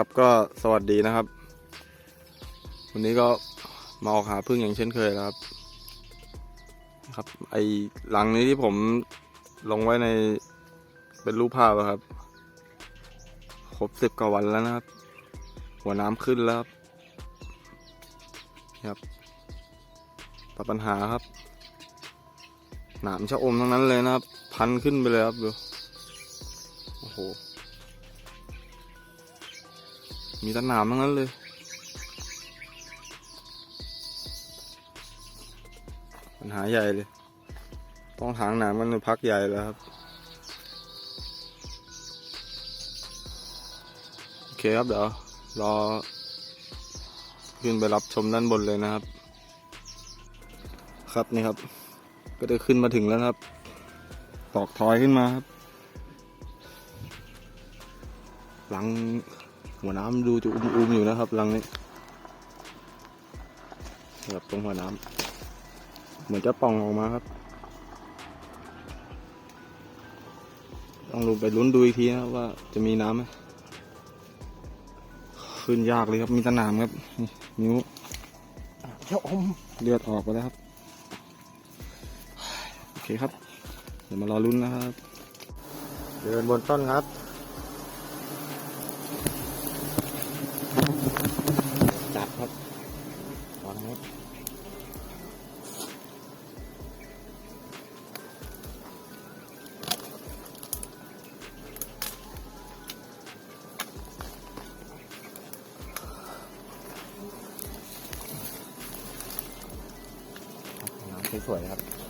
ครับก็สวัสดีนะครับ วันนี้ก็มาออกหาพึ่งอย่างเช่นเคยแล้วครับ ครับ ไอหลังนี้ที่ผมลงไว้ในเป็นรูปภาพอะครับครบสิบกว่าวันแล้วนะครับ หัวน้ำขึ้นแล้วครับนี่ครับตัดปัญหาครับ หนามชะอมทั้งนั้นเลยนะครับ พันขึ้นไปเลยครับดูโอ้โห มีต่หนามทั้งนั้นเลย ปัญหาใหญ่เลย ต้องถางหนามกันในพักใหญ่แล้วครับ โอเคครับเดี๋ยว รอ ขึ้นไปรับชมด้านบนเลยนะครับ ครับนี่ครับ ก็ได้ขึ้นมาถึงแล้วครับ ตอกทอยขึ้นมาครับ หลัง หัวน้ำดูจะอุ้มๆอยู่นะครับหลังนี้ครับตรงหัวน้ำเหมือนจะป่องออกมาครับต้องลงไปลุ้นดูอีกทีนะครับว่าจะมีน้ำไหมขึ้นยากเลยครับมีแตะนามครับนี่นิ้วชะอมเลือดออกไปแล้วครับโอเคครับ เดี๋ยวมารอลุ้นนะครับ เดินบนต้นครับ จับครับตอนนี้น้ำสวยๆครับ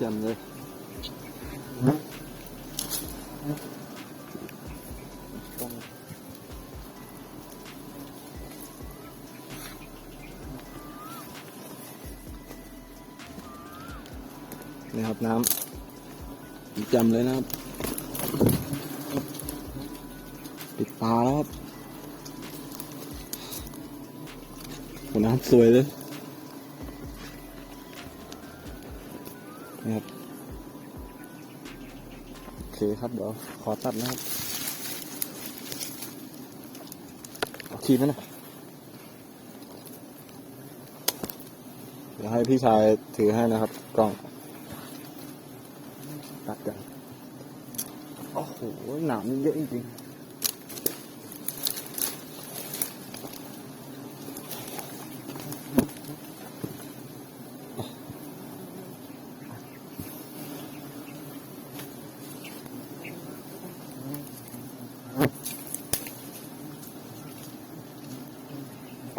จ่มเลยนี่ครับน้ำจ่มเลยนะครับติดปลาแล้วครับโหน้ำสวยเลย คครับ เดี๋ยวขอตัดนะครับเอาคีบไหมนะเดี๋ยวให้พี่ชายถือให้นะครับ กล้อง ตัดกันโอ้โหหนามนี่เยอะจริง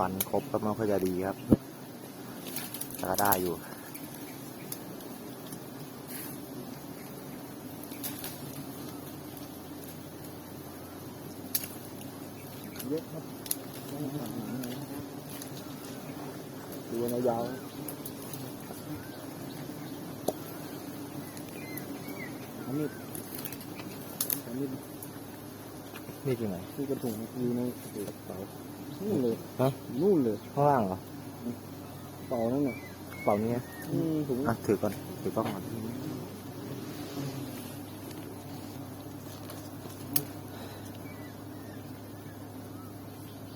ฟันครบก็ไม่ค่อยจะดีครับแต่ก็ได้อยู่เยอะครับต้องตัดหนังเลยนะครับดูนยาวอันนี้อันนี้นี่คือไหนที่กระถุงอยู่ในกระเป๋า นู่นเลยฮะนู่นเลยข้างล่างเหรอเป๋านั่นน่ะเปล่านี้อืมถุงอะถือก่อนถือกล้องก่อน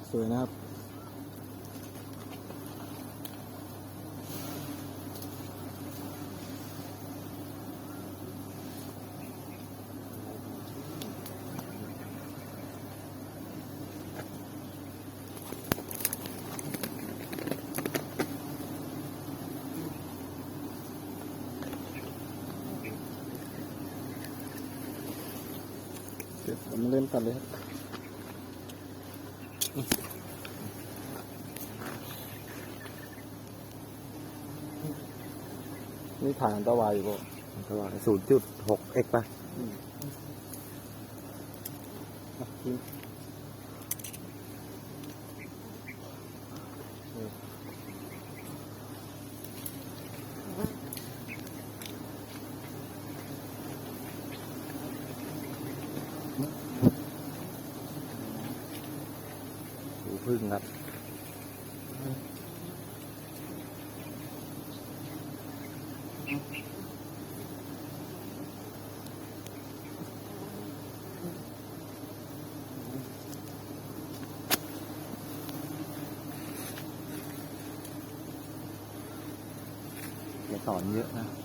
สวยนะครับ ผมเล่นตัดเลยครับนี่ถ่ายอันตรายอยู่ป่ะอันตรายศูนย์จุดหกเอ็กป่ะ พึ่งครับ อย่าสอนเยอะนะ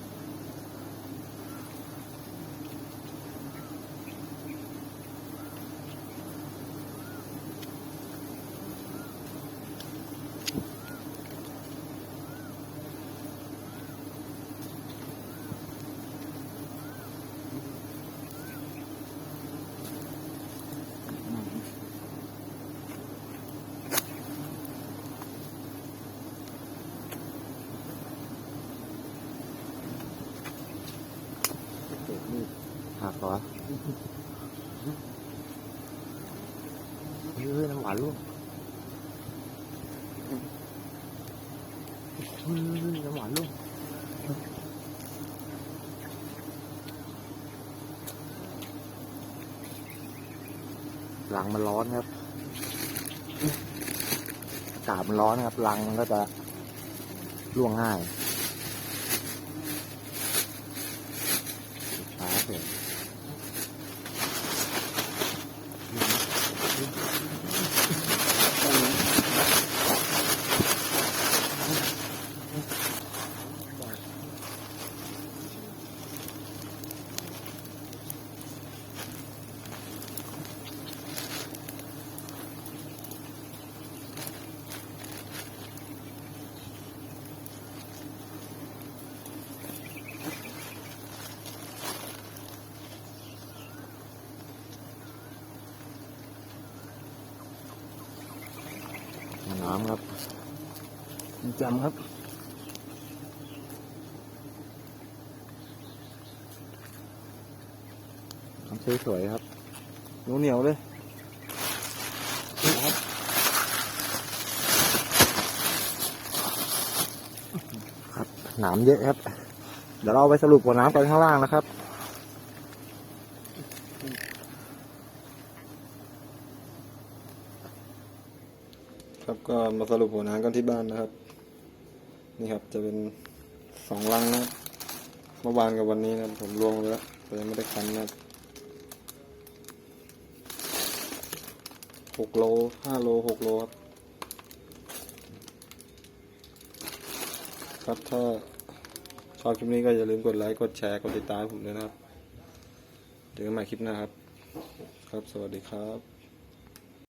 หักเหรอเฮ้ยน้ำหวานลูกเฮ้ยน้ำหวานลูกหลังมันร้อนครับอากาศมันร้อนครับรังมันก็จะร่วงง่าย น้ำครับจำครับทำสวยๆครับเหนียวเหนียวๆเลยครับครับหนามเยอะครับ เดี๋ยวเราไปสรุปหัวน้ำกันข้างล่างนะครับ ครับก็มาสรุปหัวน้ำกันที่บ้านนะครับ นี่ครับจะเป็นสองลังนะเมื่อวานกับวันนี้นะผมรวมแล้วแต่ยังไม่ได้คันนะหกโลห้าโลหกโลครับครับถ้าชอบคลิปนี้ก็อย่าลืมกดไลค์ กดแชร์ กดติดตามผมด้วยนะครับ เจอกันใหม่คลิปหน้าครับ ครับ สวัสดีครับ